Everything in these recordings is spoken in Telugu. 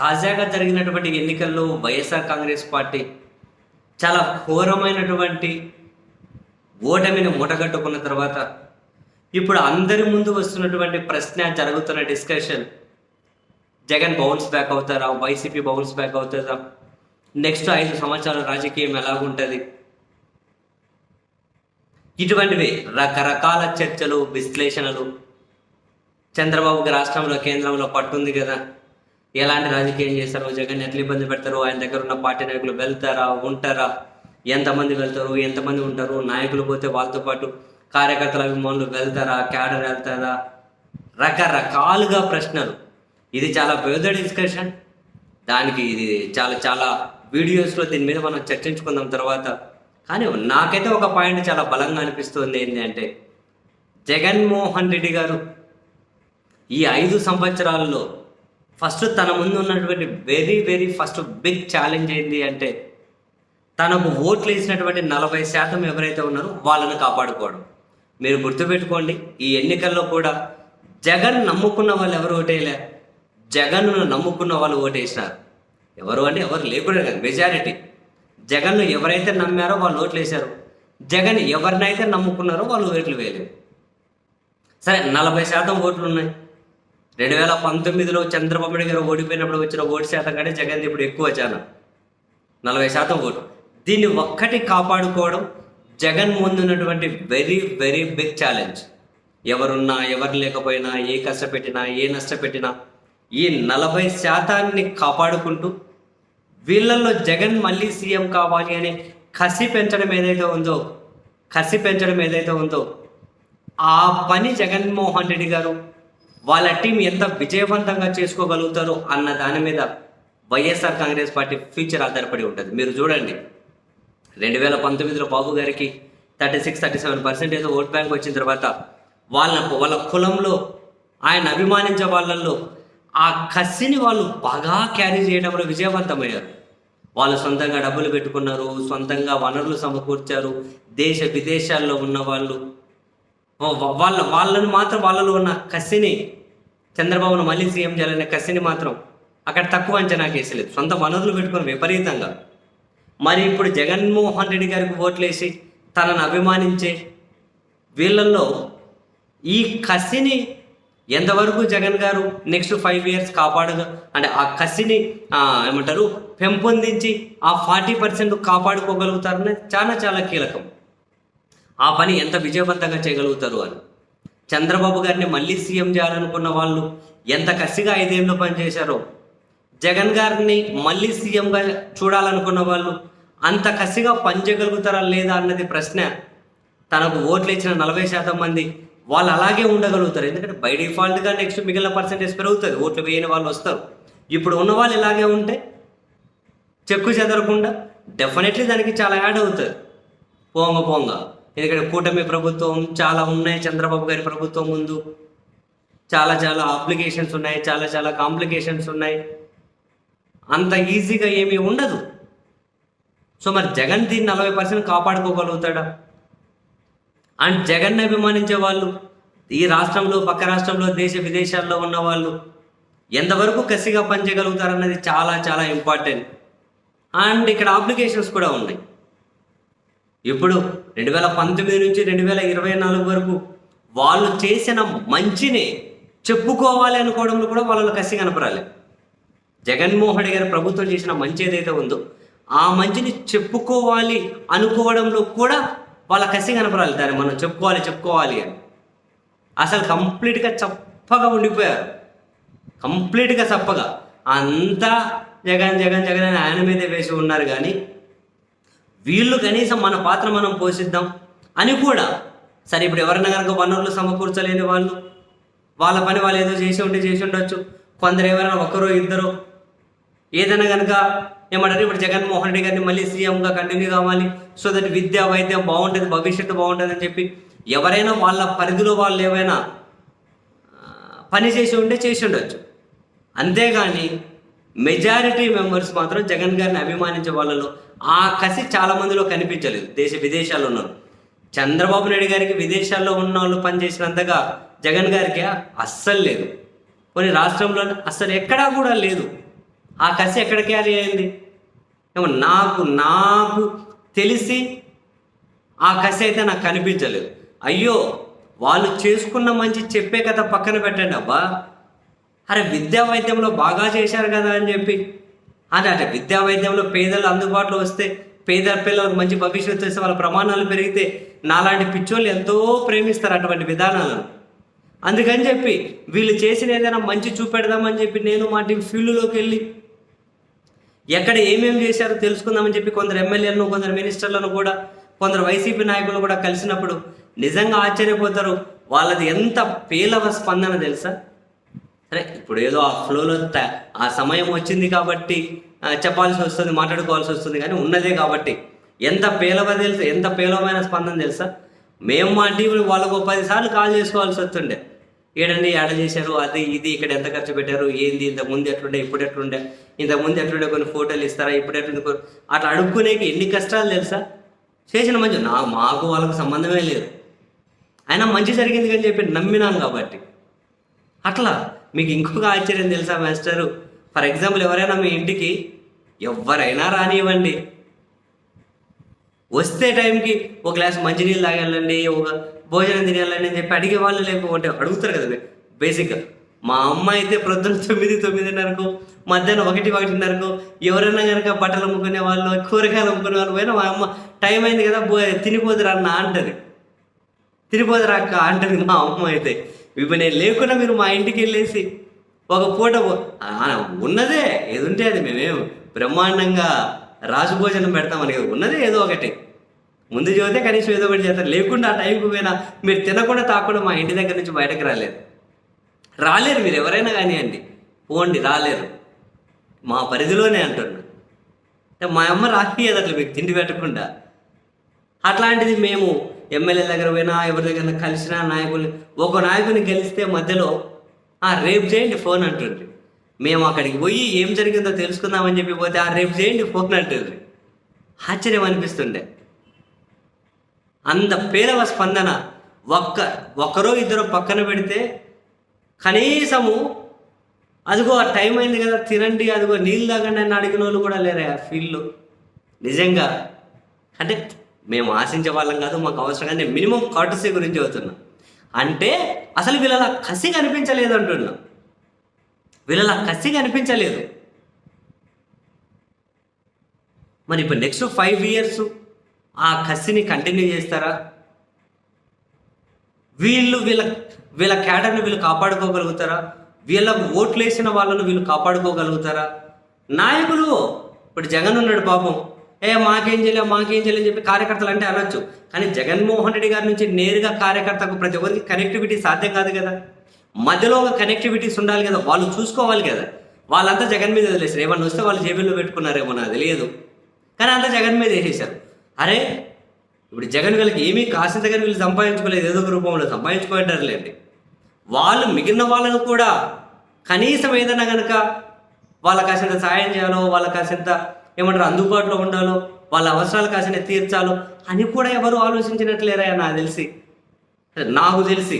తాజాగా జరిగినటువంటి ఎన్నికల్లో వైఎస్ఆర్ కాంగ్రెస్ పార్టీ చాలా ఘోరమైనటువంటి ఓటమిని మూటగట్టుకున్న తర్వాత ఇప్పుడు అందరి ముందు వస్తున్నటువంటి ప్రశ్న జరుగుతున్న డిస్కషన్ జగన్ బౌన్స్ బ్యాక్ అవుతారా? వైసీపీ బౌన్స్ బ్యాక్ అవుతారా నెక్స్ట్ ఐదు సంవత్సరాల రాజకీయం ఎలాగుంటుంది? ఇటువంటివి రకరకాల చర్చలు విశ్లేషణలు. చంద్రబాబుకి రాష్ట్రంలో కేంద్రంలో పట్టుంది కదా. ఎలాంటి రాజకీయం చేస్తారో జగన్ ఎట్లా ఇబ్బంది పెడతారు ఆయన దగ్గర ఉన్న పార్టీ నాయకులు వెళ్తారా ఉంటారా? ఎంతమంది వెళ్తారు ఎంతమంది ఉంటారు? నాయకులు పోతే వాళ్ళతో పాటు కార్యకర్తల అభిమానులు వెళ్తారా క్యాడర్ వెళ్తారా? రకరకాలుగా ప్రశ్నలు. ఇది చాలా పెద్ద డిస్కషన్. దానికి ఇది చాలా చాలా వీడియోస్లో దీని మీద మనం చర్చించుకుందాం తర్వాత. కానీ నాకైతే ఒక పాయింట్ చాలా బలంగా అనిపిస్తుంది ఏంటి అంటే జగన్మోహన్ రెడ్డి గారు ఈ ఐదు సంవత్సరాల్లో ఫస్ట్ తన ముందు ఉన్నటువంటి very very first big challenge ఏంటి అంటే తనకు ఓట్లు వేసినటువంటి నలభై శాతం ఎవరైతే ఉన్నారో వాళ్ళని కాపాడుకోవడం. మీరు గుర్తుపెట్టుకోండి ఈ ఎన్నికల్లో కూడా జగన్ నమ్ముకున్న వాళ్ళు ఎవరు ఓటేయలే? జగన్ను నమ్ముకున్న వాళ్ళు ఓటేసినారు. ఎవరు అంటే ఎవరు లేకుండా కాదు మెజారిటీ జగన్ను ఎవరైతే నమ్మారో వాళ్ళు ఓట్లు వేశారు. జగన్ ఎవరినైతే నమ్ముకున్నారో వాళ్ళు ఓట్లు వేయలేదు. సరే నలభై శాతం ఓట్లు ఉన్నాయి. రెండు వేల పంతొమ్మిదిలో చంద్రబాబు నాయుడు గారు ఓడిపోయినప్పుడు వచ్చిన ఓటు శాతం కంటే జగన్ ఇప్పుడు ఎక్కువ చాలా. నలభై శాతం ఓటు. దీన్ని ఒక్కటి కాపాడుకోవడం జగన్ ముందున్నటువంటి వెరీ వెరీ బిగ్ ఛాలెంజ్. ఎవరున్నా ఎవరు లేకపోయినా ఏ కష్టపెట్టినా ఏ నష్టపెట్టినా ఈ నలభై శాతాన్ని కాపాడుకుంటూ వీళ్ళల్లో జగన్ మళ్ళీ సీఎం కావాలి అనే కసి పెంచడం ఏదైతే ఉందో కసి పెంచడం ఏదైతే ఉందో ఆ పని జగన్మోహన్ రెడ్డి గారు వాళ్ళ టీం ఎంత విజయవంతంగా చేసుకోగలుగుతారో అన్న దాని మీద వైఎస్ఆర్ కాంగ్రెస్ పార్టీ ఫ్యూచర్ ఆధారపడి ఉంటుంది. మీరు చూడండి. రెండు వేల పంతొమ్మిదిలో బాబు గారికి thirty six thirty seven percentage vote bank వచ్చిన తర్వాత వాళ్ళ వాళ్ళ కులంలో ఆయన అభిమానించే వాళ్ళల్లో ఆ కసిని వాళ్ళు బాగా క్యారీ చేయడంలో విజయవంతమయ్యారు. వాళ్ళు సొంతంగా డబ్బులు పెట్టుకున్నారు సొంతంగా వనరులు సమకూర్చారు దేశ విదేశాల్లో ఉన్న వాళ్ళు వాళ్ళ వాళ్ళని మాత్రం వాళ్ళలో ఉన్న కసిని చంద్రబాబును మళ్ళీ సీఎం చేయాలనే కసిని మాత్రం అక్కడ తక్కువ అంచనా కేసలేదు. సొంత వనరులు పెట్టుకుని విపరీతంగా. మరి ఇప్పుడు జగన్మోహన్ రెడ్డి గారికి ఓట్లేసి తనను అభిమానించే వీళ్ళల్లో ఈ కసిని ఎంతవరకు జగన్ గారు నెక్స్ట్ ఫైవ్ ఇయర్స్ కాపాడగా అంటే ఆ కసిని ఏమంటారు పెంపొందించి ఆ ఫార్టీ పర్సెంట్ కాపాడుకోగలుగుతారనే చాలా చాలా కీలకం. ఆ పని ఎంత విజయవంతంగా చేయగలుగుతారు అని. చంద్రబాబు గారిని మళ్ళీ సీఎం చేయాలనుకున్న వాళ్ళు ఎంత కసిగా ఐదేళ్ళు పనిచేశారో జగన్ గారిని మళ్ళీ సీఎంగా చూడాలనుకున్న వాళ్ళు అంత కసిగా పనిచేయగలుగుతారా లేదా అన్నది ప్రశ్న. తనకు ఓట్లు ఇచ్చిన నలభై శాతం మంది వాళ్ళు అలాగే ఉండగలుగుతారు. ఎందుకంటే బై డిఫాల్ట్గా నెక్స్ట్ మిగిలిన పర్సంటేజ్ పెరుగుతుంది. ఓట్లు వేయని వాళ్ళు వస్తారు. ఇప్పుడు ఉన్న వాళ్ళు ఇలాగే ఉంటే చెక్కు చెదరకుండా డెఫినెట్లీ దానికి చాలా యాడ్ అవుతుంది పోంగ పోంగ. ఎందుకంటే కూటమి ప్రభుత్వం చాలా ఉన్నాయి చంద్రబాబు గారి ప్రభుత్వం ముందు. చాలా చాలా అప్లికేషన్స్ ఉన్నాయి చాలా చాలా కాంప్లికేషన్స్ ఉన్నాయి. అంత ఈజీగా ఏమీ ఉండదు. సో మరి జగన్ దీన్ని నలభై పర్సెంట్ కాపాడుకోగలుగుతాడా? అండ్ జగన్ అభిమానించే వాళ్ళు ఈ రాష్ట్రంలో పక్క రాష్ట్రంలో దేశ విదేశాల్లో ఉన్న వాళ్ళు ఎంతవరకు కసిగా పనిచేయగలుగుతారన్నది చాలా చాలా ఇంపార్టెంట్. అండ్ ఇక్కడ అప్లికేషన్స్ కూడా ఉన్నాయి. ఇప్పుడు రెండు వేల పంతొమ్మిది నుంచి రెండు వేల ఇరవై నాలుగు వరకు వాళ్ళు చేసిన మంచిని చెప్పుకోవాలి అనుకోవడంలో కూడా వాళ్ళలో కసి కనపడాలి జగన్మోహన్ రెడ్డి గారి ప్రభుత్వం చేసిన మంచి ఏదైతే ఉందో ఆ మంచిని చెప్పుకోవాలి అనుకోవడంలో కూడా వాళ్ళ కసి కనపడాలి దాన్ని మనం చెప్పుకోవాలి చెప్పుకోవాలి అని. అసలు కంప్లీట్గా చప్పగా ఉండిపోయారు. కంప్లీట్గా చప్పగా. అంతా జగన్ జగన్ జగన్ అని ఆయన మీదే వేసి ఉన్నారు కానీ వీళ్ళు కనీసం మన పాత్ర మనం పోషిద్దాం అని కూడా. సరే ఇప్పుడు ఎవరైనా కనుక వనరులు సమకూర్చలేని వాళ్ళు వాళ్ళ పని వాళ్ళు ఏదో చేసి ఉంటే చేసి ఉండొచ్చు. కొందరు ఎవరైనా ఒకరో ఇద్దరో. ఏదైనా కనుక ఏమంటారు? ఇప్పుడు జగన్మోహన్ రెడ్డి గారిని మళ్ళీ సీఎంగా కంటిన్యూ కావాలి. సో దట్ విద్య వైద్యం బాగుంటుంది భవిష్యత్తు బాగుంటుంది అని చెప్పి ఎవరైనా వాళ్ళ పరిధిలో వాళ్ళు ఏమైనా పని చేసి ఉంటే చేసి ఉండొచ్చు. అంతేగాని మెజారిటీ మెంబర్స్ మాత్రం జగన్ గారిని అభిమానించే వాళ్ళలో ఆ కసి చాలా మందిలో కనిపించలేదు. దేశ విదేశాల్లో ఉన్నారు. చంద్రబాబు నాయుడు గారికి విదేశాల్లో ఉన్న వాళ్ళు పనిచేసినంతగా జగన్ గారికి అస్సలు లేదు. కొన్ని రాష్ట్రంలో అస్సలు ఎక్కడా కూడా లేదు. ఆ కసి ఎక్కడ క్యారీ అయింది? నాకు నాకు తెలిసి ఆ కసి అయితే నాకు కనిపించలేదు. అయ్యో వాళ్ళు చేసుకున్న మంచి చెప్పే కథ పక్కన పెట్టండి అబ్బా. అరే విద్యా వైద్యంలో బాగా చేశారు కదా అని చెప్పి. అదే అంటే విద్యా వైద్యంలో పేదలు అందుబాటులో వస్తే పేద పిల్లలకు మంచి భవిష్యత్తు వస్తే వాళ్ళ ప్రమాణాలు పెరిగితే నాలాంటి పిచ్చోళ్ళు ఎంతో ప్రేమిస్తారు అటువంటి విధానాలను. అందుకని చెప్పి వీళ్ళు చేసిన ఏదైనా మంచి చూపెడదామని చెప్పి నేను మా టీం ఫీల్డ్లోకి వెళ్ళి ఎక్కడ ఏమేమి చేశారో తెలుసుకుందామని చెప్పి కొందరు ఎమ్మెల్యేలను కొందరు మినిస్టర్లను కూడా కొందరు వైసీపీ నాయకులు కూడా కలిసినప్పుడు నిజంగా ఆశ్చర్యపోతారు. వాళ్ళది ఎంత పేలవ స్పందన తెలుసా? అరే ఇప్పుడు ఏదో ఆ ఫ్లోలో ఆ సమయం వచ్చింది కాబట్టి చెప్పాల్సి వస్తుంది మాట్లాడుకోవాల్సి వస్తుంది కానీ ఉన్నదే కాబట్టి. ఎంత పేలవ తెలుసు ఎంత పేలవమైన స్పందన తెలుసా? మేము మా టీంని వాళ్ళకు ఒక పది సార్లు కాల్ చేసుకోవాల్సి వస్తుండే. ఏడండి ఏడ చేశారు అది ఇది ఇక్కడ ఎంత ఖర్చు పెట్టారు ఏంది ఇంత ముందు ఎట్లుండే ఇప్పుడు ఎట్లుండే ఇంత ముందు ఎట్లుండే కొన్ని ఫోటోలు ఇస్తారా ఇప్పుడు ఎట్లుండే అట్లా అడుక్కునేకి ఎన్ని కష్టాలు తెలుసా? చేసిన మంచి నా మాకు వాళ్ళకు సంబంధమే లేదు. అయినా మంచి జరిగింది అని చెప్పి నమ్మినాం కాబట్టి. అట్లా మీకు ఇంకొక ఆశ్చర్యం తెలుసా మాస్టరు? ఫర్ ఎగ్జాంపుల్ ఎవరైనా మీ ఇంటికి ఎవరైనా రానివ్వండి. వస్తే టైంకి ఒక గ్లాస్ మంచినీళ్ళు తాగాలండి ఒక భోజనం తినాలండి అని చెప్పి అడిగే వాళ్ళు లేకపోతే అడుగుతారు కదా బేసిక్గా మా అమ్మ అయితే ప్రొద్దున తొమ్మిది తొమ్మిదిన్నరకు మధ్యాహ్నం ఒకటి ఒకటిన్నరకు ఎవరైనా కనుక బట్టలు అమ్ముకునే వాళ్ళు కూరగాయలు అమ్ముకునే వాళ్ళు పోయినా మా అమ్మ టైం అయింది కదా తినిపోదురా అన్న అంటది. తినిపోదురా అక్క అంటది మా అమ్మ అయితే. ఇప్పుడు నేను లేకుండా మీరు మా ఇంటికి వెళ్ళేసి ఒక పూట పో- ఉన్నదే ఏది ఉంటే అది. మేమేం బ్రహ్మాండంగా రాజు భోజనం పెడతామని ఉన్నదే ఏదో ఒకటి. ముందు చదివితే కనీసం ఏదో ఒకటి చేస్తారు. లేకుండా ఆ టైంకి పోయినా మీరు తినకుండా తాకుండా మా ఇంటి దగ్గర నుంచి బయటకు రాలేరు రాలేరు మీరు ఎవరైనా కానివ్వండి. పోండి రాలేరు. మా పరిధిలోనే అంటున్నా మా అమ్మ రానియదు అట్లా మీకు తిండి పెట్టకుండా. అట్లాంటిది మేము ఎమ్మెల్యే దగ్గర పోయినా ఎవరి దగ్గర కలిసినా నాయకులు ఒక నాయకుని గెలిస్తే మధ్యలో "ఆ, రేపు చేయండి ఫోన్ అంటుండ్రి మేము అక్కడికి పోయి ఏం జరిగిందో తెలుసుకుందామని చెప్పి పోతే ఆ రేపు చేయండి ఫోన్ అంటుండ్రి ఆశ్చర్యం అనిపిస్తుండే. అంత పేలవ స్పందన ఒక్క ఒక్కరో ఇద్దరు పక్కన పెడితే కనీసము అదిగో ఆ టైం అయింది కదా తినండి అదిగో నీళ్ళు తాగండి అని అడిగిన వాళ్ళు కూడా లేరా ఆ ఫీల్డ్లో. నిజంగా. అంటే మేము ఆశించే వాళ్ళం కాదు మాకు అవసరం కానీ మినిమం కాటసీ గురించి అవుతున్నా అంటే అసలు వీళ్ళ కసి కనిపించలేదు అంటున్నా. వీళ్ళ కసి కనిపించలేదు. మరి ఇప్పుడు నెక్స్ట్ ఫైవ్ ఇయర్స్ ఆ కసిని కంటిన్యూ చేస్తారా? వీళ్ళు వీళ్ళ వీళ్ళ క్యాడర్ని వీళ్ళు కాపాడుకోగలుగుతారా? వీళ్ళకు ఓట్లు వేసిన వాళ్ళను వీళ్ళు కాపాడుకోగలుగుతారా? నాయకులు ఇప్పుడు జగన్ ఉన్నాడు పాపం. ఏ మాకేం చేయలేం మాకేం చేయలేం చెప్పి కార్యకర్తలు అంటే అనొచ్చు. కానీ జగన్మోహన్ రెడ్డి గారి నుంచి నేరుగా కార్యకర్తకు ప్రతి ఒక్కరికి కనెక్టివిటీ సాధ్యం కాదు కదా. మధ్యలో ఒక కనెక్టివిటీస్ ఉండాలి కదా. వాళ్ళు చూసుకోవాలి కదా. వాళ్ళంతా జగన్ మీద వదిలేసారు ఏమన్నా వస్తే వాళ్ళు జేబుల్లో పెట్టుకున్నారేమో నాకు తెలియదు. కానీ అంతా జగన్ మీద వేసేసారు అరే ఇప్పుడు జగన్ వీళ్ళకి ఏమీ కాసిన దగ్గర వీళ్ళు సంపాదించుకోలేదు. ఏదో ఒక రూపంలో సంపాదించుకుంటారులేండి వాళ్ళు మిగిలిన వాళ్ళను కూడా కనీసం ఏదైనా కనుక వాళ్ళ కాసింత సాయం చేయాలో వాళ్ళ కాసింత ఏమంటారు అందుబాటులో ఉండాలో వాళ్ళ అవసరాలు కాసిన తీర్చాలో అని కూడా ఎవరు ఆలోచించినట్లేరా నాకు తెలిసి. నాకు తెలిసి.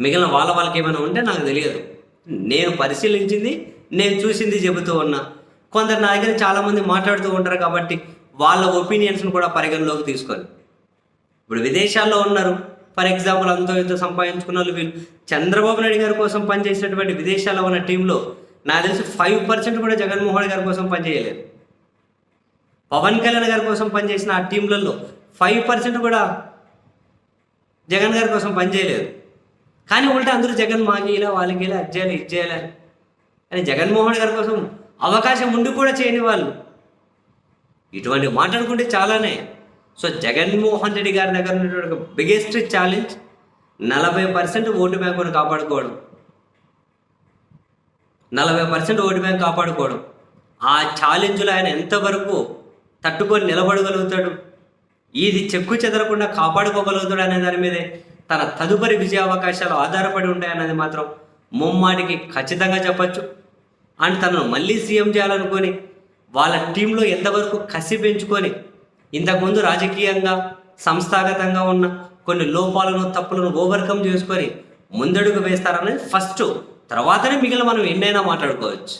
మిగిలిన వాళ్ళ వాళ్ళకి ఏమైనా ఉంటే నాకు తెలియదు. నేను పరిశీలించింది నేను చూసింది చెబుతూ ఉన్నా. కొందరు నా దగ్గర చాలామంది మాట్లాడుతూ ఉంటారు కాబట్టి వాళ్ళ ఒపీనియన్స్ని కూడా పరిగణలోకి తీసుకొని ఇప్పుడు విదేశాల్లో ఉన్నారు. ఫర్ ఎగ్జాంపుల్ అంతో ఎంతో సంపాదించుకున్న వాళ్ళు వీళ్ళు. చంద్రబాబు నాయుడు గారి కోసం పనిచేసినటువంటి విదేశాల్లో ఉన్న టీంలో నాకు తెలిసి ఫైవ్ పర్సెంట్ కూడా జగన్మోహన్ గారి కోసం పనిచేయలేదు. పవన్ కళ్యాణ్ గారి కోసం పనిచేసిన ఆ టీంలలో ఫైవ్ పర్సెంట్ కూడా జగన్ గారి కోసం పనిచేయలేదు. కానీ ఉల్టా అందరూ జగన్ మాకి ఇలా వాళ్ళకి ఇలా అది చేయాలి ఇది చేయాలి అని జగన్మోహన్ గారి కోసం అవకాశం ఉండి కూడా చేయని వాళ్ళు. ఇటువంటి మాట్లాడుకుంటే చాలానే. సో జగన్మోహన్ రెడ్డి గారి దగ్గర ఉన్నటువంటి బిగ్గెస్ట్ ఛాలెంజ్ నలభై పర్సెంట్ ఓటు బ్యాంకును కాపాడుకోవడం. నలభై పర్సెంట్ ఓటు బ్యాంక్ కాపాడుకోవడం. ఆ ఛాలెంజ్లో ఆయన ఎంతవరకు తట్టుకొని నిలబడగలుగుతాడు. ఇది చెక్కు చెదరకుండా కాపాడుకోగలుగుతాడు అనే దాని మీదే తన తదుపరి విజయ అవకాశాలు ఆధారపడి ఉంటాయన్నది మాత్రం ముమ్మాటికి ఖచ్చితంగా చెప్పచ్చు. అండ్ తనను మళ్ళీ సీఎం చేయాలనుకొని వాళ్ళ టీంలో ఎంతవరకు కసి పెంచుకొని ఇంతకుముందు రాజకీయంగా సంస్థాగతంగా ఉన్న కొన్ని లోపాలను తప్పులను ఓవర్కమ్ చేసుకొని ముందడుగు వేస్తారనేది ఫస్ట్. తర్వాతనే మిగిలిన మనం ఎన్నైనా మాట్లాడుకోవచ్చు.